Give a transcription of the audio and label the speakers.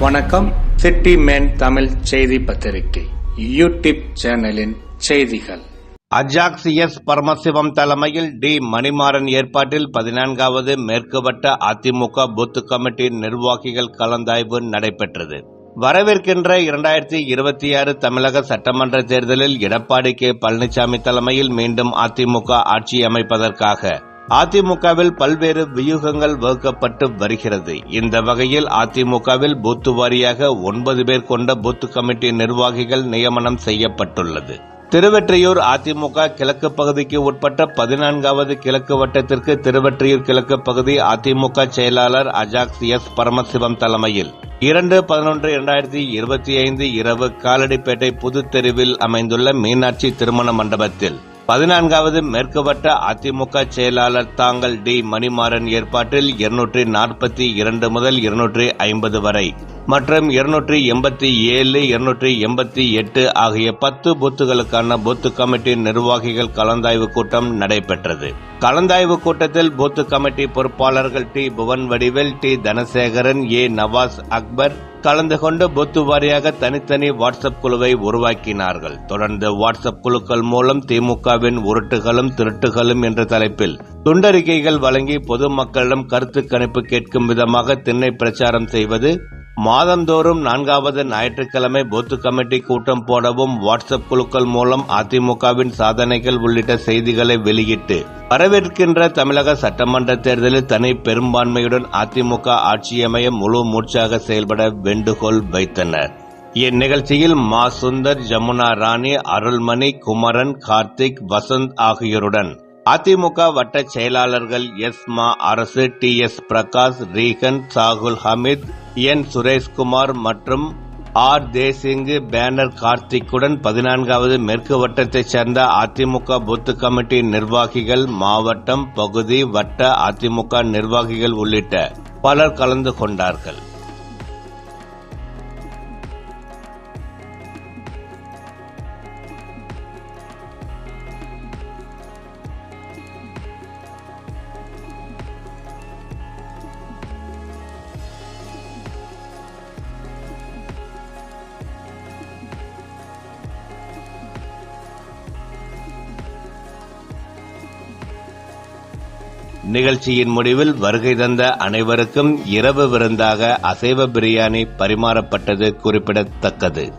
Speaker 1: வணக்கம். City man Tamil செய்தி பத்திரிகை யூடியூப் சேனலின் செய்திகள்.
Speaker 2: அஜாக்ஸ் எஸ் பரமசிவம் தலைமையில் டி மணிமாறன் ஏற்பாட்டில் பதினான்காவது மேற்கு வட்ட அதிமுக பூத் கமிட்டி நிர்வாகிகள் கலந்தாய்வு நடைபெற்றது. வரவிருக்கின்ற இரண்டாயிரத்தி இருபத்தி ஆறு தமிழக சட்டமன்ற தேர்தலில் எடப்பாடி கே பழனிசாமி தலைமையில் மீண்டும் அதிமுக ஆட்சி அமைப்பதற்காக அதிமுகவில் பல்வேறு வியூகங்கள் வகுக்கப்பட்டு வருகிறது. இந்த வகையில் அதிமுகவில் பூத்து வாரியாக ஒன்பது பேர் கொண்ட பூத்து கமிட்டி நிர்வாகிகள் நியமனம் செய்யப்பட்டுள்ளது. திருவெற்றியூர் அதிமுக கிழக்கு பகுதிக்கு உட்பட்ட பதினான்காவது கிழக்கு வட்டத்திற்கு திருவெற்றியூர் கிழக்கு பகுதி அதிமுக செயலாளர் அஜாக்ஸ் எஸ் பரமசிவம் தலைமையில். இரண்டு பதினொன்று இரண்டாயிரத்தி இருபத்தி ஐந்து இரவு காலடிப்பேட்டை புதுத்தெருவில் அமைந்துள்ள மீனாட்சி திருமண மண்டபத்தில். பதினான்காவது மேற்குவட்ட அதிமுக செயலாளர் தாங்கள் டி மணிமாறன் ஏற்பாட்டில் இருநூற்றி நாற்பத்தி இரண்டு முதல் இருநூற்றி ஐம்பது வரை. மற்றும் இருநூற்றி எண்பத்தி ஏழு இருநூற்றி எண்பத்தி எட்டு ஆகிய பத்து பூத்துகளுக்கான பூத்து கமிட்டி நிர்வாகிகள் கலந்தாய்வு கூட்டம் நடைபெற்றது. கலந்தாய்வு கூட்டத்தில் பூத்து கமிட்டி பொறுப்பாளர்கள் T. Bhuvan Vadivel T. Dhanasekaran A. Nawaz Akbar கலந்து கொண்டு பொத்து வாரியாக தனித்தனி வாட்ஸ்அப் குழுவை உருவாக்கினார்கள். தொடர்ந்து வாட்ஸ்அப் குழுக்கள் மூலம் திமுகவின் உருட்டுகளும் திருட்டுகளும் என்ற தலைப்பில் துண்டறிக்கைகள் வழங்கி பொதுமக்களிடம் கருத்து கணிப்பு கேட்கும் விதமாக திண்ணை பிரச்சாரம் செய்வது மாதந்தோறும் நான்காவது ஞாயிற்றுக்கிழமை பூத்து கமிட்டி கூட்டம் போடவும் வாட்ஸ்அப் குழுக்கள் மூலம் அதிமுகவின் சாதனைகள் உள்ளிட்ட செய்திகளை வெளியிட்டு வரவிருக்கின்ற தமிழக சட்டமன்ற தேர்தலில் தனி பெரும்பான்மையுடன் அதிமுக ஆட்சியமைய முழு மூச்சாக செயல்பட வேண்டுகோள் வைத்தனர். இந்நிகழ்ச்சியில் மா. சுந்தர் ஜமுனா ராணி அருள்மணி குமரன் கார்த்திக் வசந்த் ஆகியோருடன் அதிமுக வட்ட செயலாளர்கள் எஸ். மா. Arasu T. S. Prakash Reagan Sahul Hameed N Suresh Kumar மற்றும் ஆர் தேசிங்கு பேனர் கார்த்திக்குடன் பதினான்காவது மேற்கு வட்டத்தைச் சேர்ந்த அதிமுக பூத்து கமிட்டி நிர்வாகிகள் மாவட்டம் பகுதி வட்ட அதிமுக நிர்வாகிகள் உள்ளிட்ட பலர் கலந்து கொண்டார்கள். நிகழ்ச்சியின் முடிவில் வருகை தந்த அனைவருக்கும் இரவு விருந்தாக அசைவ பிரியாணி பரிமாறப்பட்டது குறிப்பிடத்தக்கது.